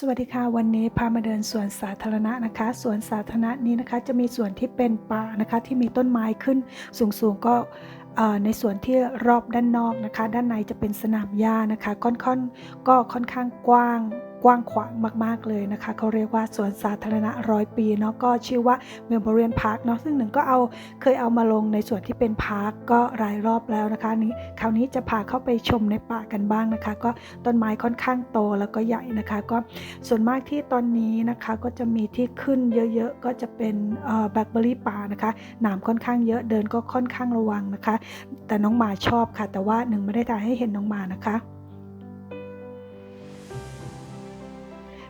สวัสดีค่ะ วันนี้พามาเดินสวนสาธารณะนะคะสวนสาธารณะนี้นะคะจะมีส่วนที่เป็นป่านะคะที่มีต้นไม้ขึ้นสูงๆก็ในส่วนที่รอบด้านนอกนะคะ ด้านในจะเป็นสนามหญ้านะคะค่อนๆก็ค่อนข้างกว้าง กว้างขวางมากๆเลยนะคะเขาเรียกว่าสวนสาธารณะร้อยปีเนาะก็ชื่อว่า Memorial Park เนาะซึ่งหนึ่งก็เอาเคยเอามาลงในส่วนที่เป็นพาร์คก็หลายรอบแล้วนะคะนี้คราวนี้จะพาเข้าไปชมในป่ากันบ้างนะคะ ก็ต้นไม้ค่อนข้างโตแล้วก็ใหญ่นะคะ ก็ส่วนมากที่ตอนนี้นะคะก็จะมีที่ขึ้นเยอะๆ ก็จะเป็นแบล็คเบอรี่ป่านะคะหนามค่อนข้างเยอะเดินก็ค่อนข้างระวังนะคะ แต่น้องหมาชอบค่ะ แต่ว่าหนึ่งไม่ได้ถ่ายให้เห็นน้องหมานะคะ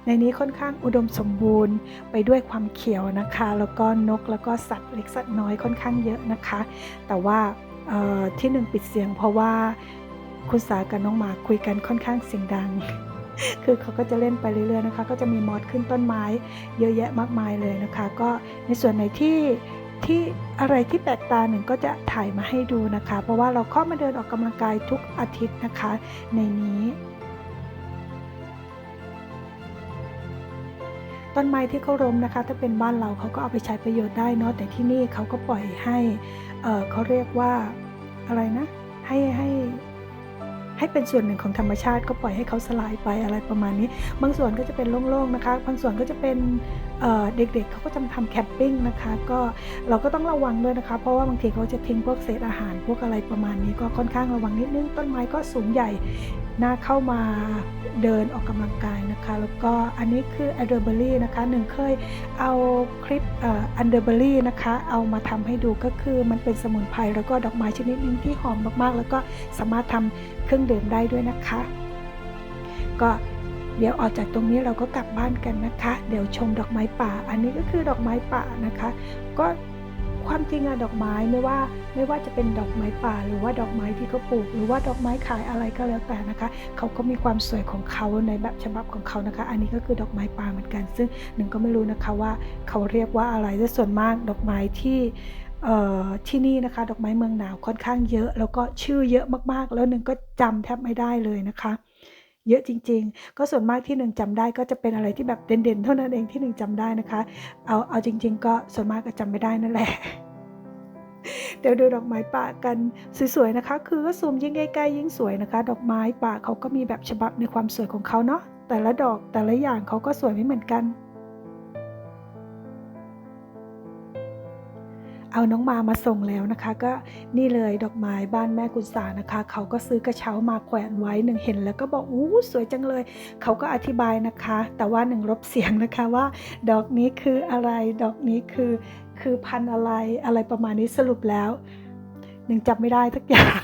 ในนี้ค่อนข้างอุดมสมบูรณ์ไปด้วยความเขียวนะคะ แล้วก็นกแล้วก็สัตว์เล็กสัตว์น้อยค่อนข้างเยอะนะคะ แต่ว่าที่หนึ่งปิดเสียงเพราะว่าคุณสากับน้องหมาคุยกันค่อนข้างเสียงดัง คือเขาก็จะเล่นไปเรื่อยๆนะคะ ก็จะมีมอสขึ้นต้นไม้ เยอะแยะมากมายเลยนะคะ ก็ในส่วนไหนที่ที่อะไรที่แปลกตาหนึ่งก็จะถ่ายมาให้ดูนะคะ เพราะว่าเราเข้ามาเดินออกกำลังกายทุกอาทิตย์นะคะ ในนี้ ต้นไม้ที่เขาล้มนะคะ ถ้าเป็นบ้านเราเขาก็เอาไปใช้ประโยชน์ได้เนาะแต่ที่นี่เขาก็ปล่อยให้เเขาเรียกว่าอะไรนะให้ให้ให้เป็นส่วนหนึ่งของธรรมชาติก็ปล่อยให้เขาสลายไปอะไรประมาณนี้ บางส่วนก็จะเป็นโล่งๆนะคะ บางส่วนก็จะเป็น เด็กๆเขาก็จะมาทำแคมปิ้งนะคะ ก็เราก็ต้องระวังด้วยนะคะ เพราะว่าบางทีเขาจะทิ้งพวกเศษอาหาร พวกอะไรประมาณนี้ก็ค่อนข้างระวังนิดนึงต้นไม้ก็สูงใหญ่น่าเข้ามาเดินออกกำลังกายนะคะ แล้วก็อันนี้คืออ d เดอร์เบอรี่นะคะหนึ่งเคยเอาคลิปอันเดอร์เบอรี่นะคะเอามาทำให้ดูก็คือมันเป็นสมุนไพรแล้วก็ดอกไม้ชนิดหนึงที่หอมมากๆ แล้วก็สามารถทำเครื่องดื่มได้ด้วยนะคะ ก็ เดี๋ยวออกจากตรงนี้เราก็กลับบ้านกันนะคะ เดี๋ยวชมดอกไม้ป่า อันนี้ก็คือดอกไม้ป่านะคะ ก็ความจริงอะดอกไม้ไม่ว่าไม่ว่าจะเป็นดอกไม้ป่า หรือว่าดอกไม้ที่เขาปลูก หรือว่าดอกไม้ขายอะไรก็แล้วแต่นะคะเขาก็มีความสวยของเขาในแบบฉบับของเขานะคะ อันนี้ก็คือดอกไม้ป่าเหมือนกัน ซึ่งหนึ่งก็ไม่รู้นะคะว่าเขาเรียกว่าอะไรแต่ส่วนมากดอกไม้ที่ที่นี่นะคะ ดอกไม้เมืองหนาวค่อนข้างเยอะ แล้วก็ชื่อเยอะมากๆ แล้วหนึ่งก็จำแทบไม่ได้เลยนะคะ เยอะจริง ๆ ก็ส่วนมากที่หนึ่งจำได้ก็จะเป็นอะไรที่แบบเด่นๆ เท่านั้นเองที่หนึ่งจำได้นะคะ เอาเอาจริง ๆ ก็ส่วนมากก็จำไม่ได้นั่นแหละเดี๋ยวดูดอกไม้ป่ากันสวยๆนะคะ คือก็ซูมยิ่งใกล้ๆยิ่งสวยนะคะ ดอกไม้ป่าเขาก็มีแบบฉบับในความสวยของเขาเนาะแต่ละดอกแต่ละอย่างเขาก็สวยไม่เหมือนกัน เอาน้องมามาส่งแล้วนะคะ ก็นี่เลยดอกไม้บ้านแม่กุศานะคะ เขาก็ซื้อกระเช้ามาแขวนไว้หนึ่งเห็น แล้วก็บอกอู้สวยจังเลย เขาก็อธิบายนะคะ แต่ว่าหนึ่งลบเสียงนะคะว่า ดอกนี้คืออะไรดอกนี้คือคือพันอะไรอะไรประมาณนี้สรุปแล้วหนึ่งจำไม่ได้ทักอย่าง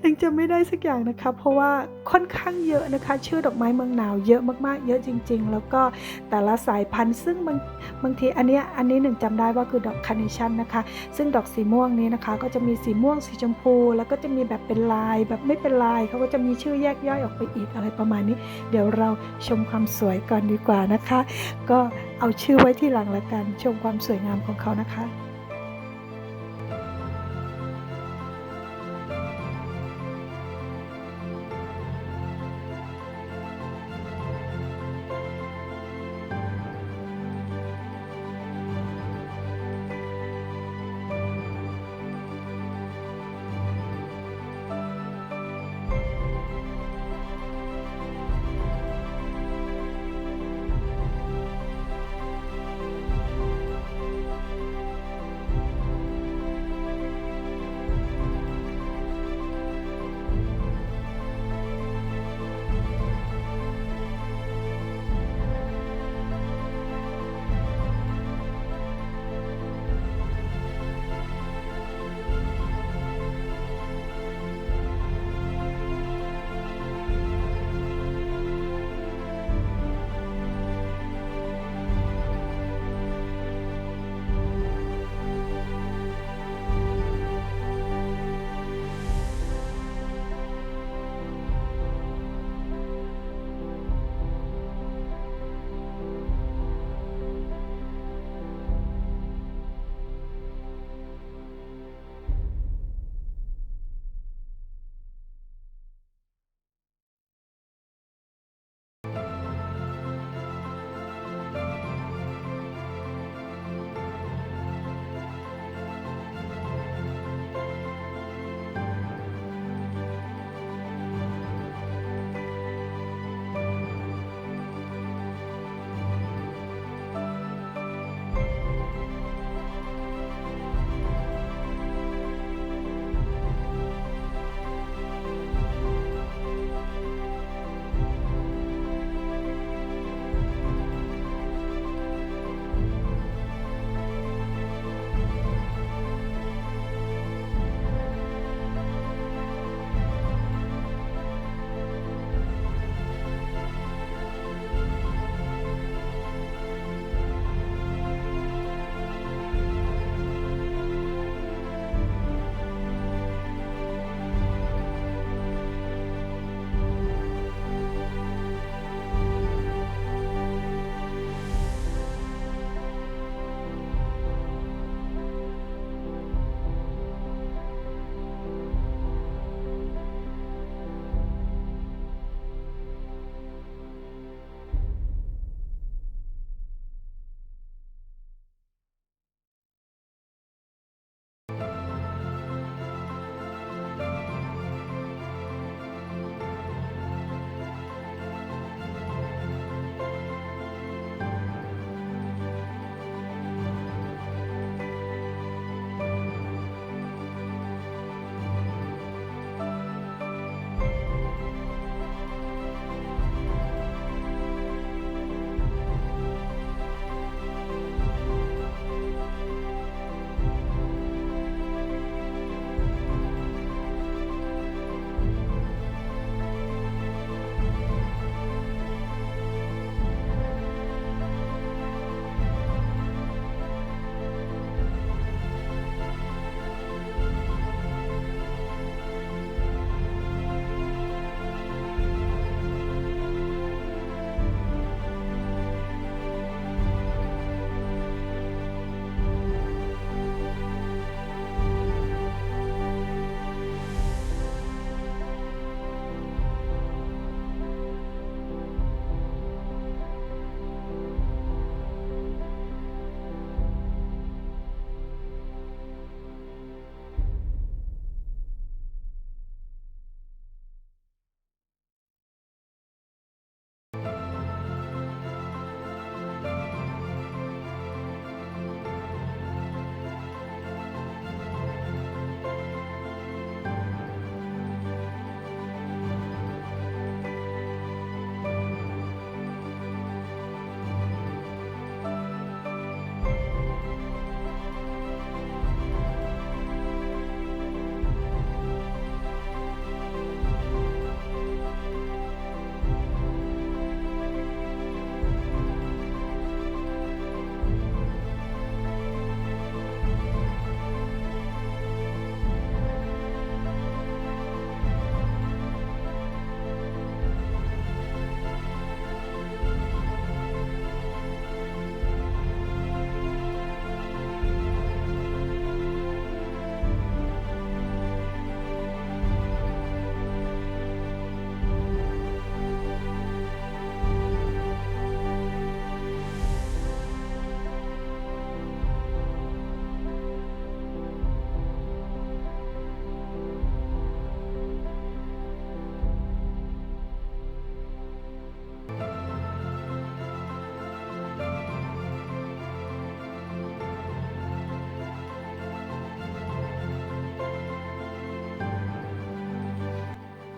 หนึ่งจำไม่ได้สักอย่างนะคะ เพราะว่าค่อนข้างเยอะนะคะ ชื่อดอกไม้เมืองหนาวเยอะมากๆ เยอะจริง ๆ แล้วก็แต่ละสายพันธุ์ซึ่งบางบางทีอันเนี้ยอันนี้หนึ่งจำได้ว่าคือดอกคาร์เนชั่นนะคะ ซึ่งดอกสีม่วงนี้นะคะ ก็จะมีสีม่วงสีชมพู แล้วก็จะมีแบบเป็นลายแบบไม่เป็นลายเขาก็จะมีชื่อแยกย่อยออกไปอีกอะไรประมาณนี้ เดี๋ยวเราชมความสวยก่อนดีกว่านะคะ ก็เอาชื่อไว้ที่หลังละกันชมความสวยงามของเขานะคะ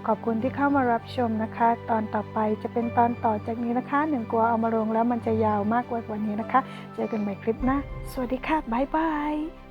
ขอบคุณที่เข้ามารับชมนะคะ ตอนต่อไปจะเป็นตอนต่อจากนี้นะคะหนึ่งกลัวเอามาลงแล้วมันจะยาวมากกว่าวันนี้นะคะ เจอกันใหม่คลิปหน้าสวัสดีค่ะบ๊ายบาย